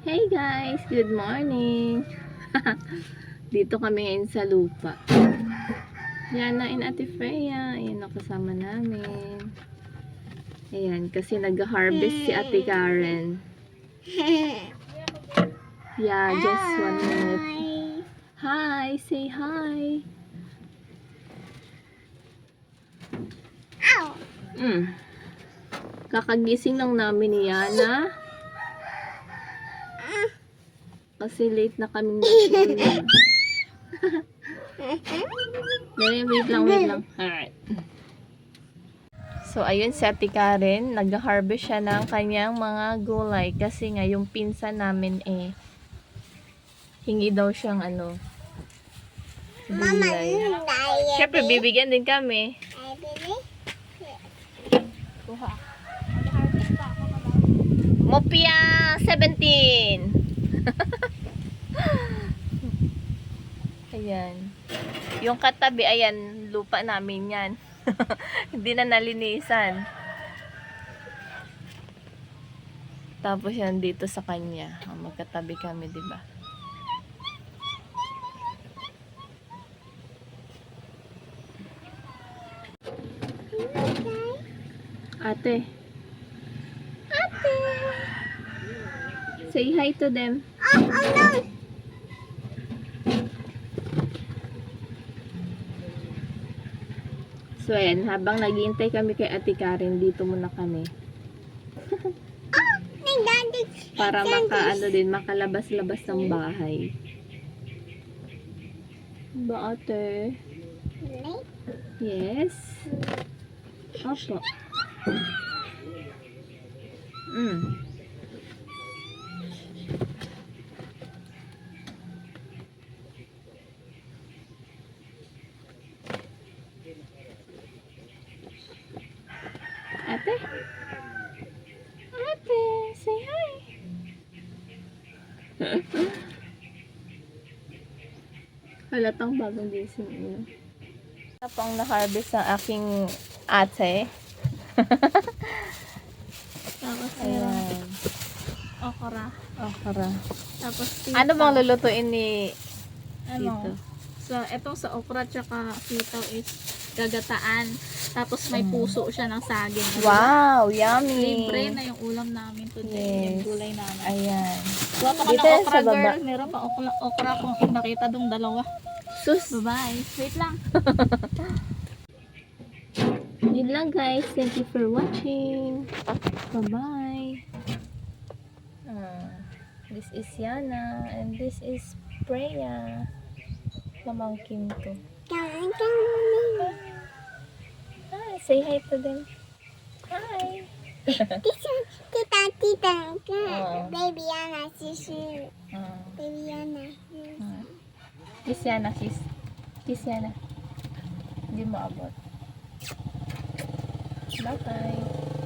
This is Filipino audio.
Hey guys, good morning. Dito kami ngayon sa lupa. Yana and Ate Freya, ayan ang kasama namin. Ayan, kasi nag-harvest si Ate Karen. Yeah, just one minute. Hi, say hi. Ow! Mm. Kakagising lang namin ni Yana. Kasi late na kaming natulog. Dali, wait lang, wait lang. Alright. So, ayun si Ate Karen. Nag-harvest siya ng kanyang mga gulay. Kasi nga, yung pinsan namin eh, hingi daw siyang ano, gulay. Siyempre, bibigyan din kami. Kuha. Mopia 17. ayan. Yung katabi, ayan, lupa namin yan. Hindi na nalinisan. Tapos yan dito sa kanya. Oh, magkatabi kami, di ba? Ate. Ate. Say hi to them. Oh, oh no! So, ayan, habang naghihintay kami kay Ate Karen, dito muna kami. Oh, may daddy. Para maka, ano din, makalabas-labas ng bahay. Ba, ate? Yes? Opo. Mm. Ate? Ate, say hi. Halatang bagong gising yun. Ito pang na-harvest ng aking ate. Tapos Ayan. okra. Okra. Tapos Ano bang lulutuin ni ano? Tito? So, etong sa okra tsaka sitaw is gagataan. Tapos may Mm. puso siya ng saging. Wow, yummy. Libre na yung ulam namin today. Yes. Yung gulay namin. Ayan. Kuha pa ka Dito ng okra sa baba. girl. Meron pa okra, okra kung nakita dong dalawa. Sus. Bye-bye. Wait lang. Yun lang guys. Thank you for watching. Bye-bye. Ah, this is Yana and this is Freya. Pamangkin ko. Hi, say hi to them. Hi. Tita, tita. Baby Anna, sisi. Ah, Baby Anna. ah. Kiss Yana, kiss. Kiss Yana. Hindi mo abot. Bye-bye.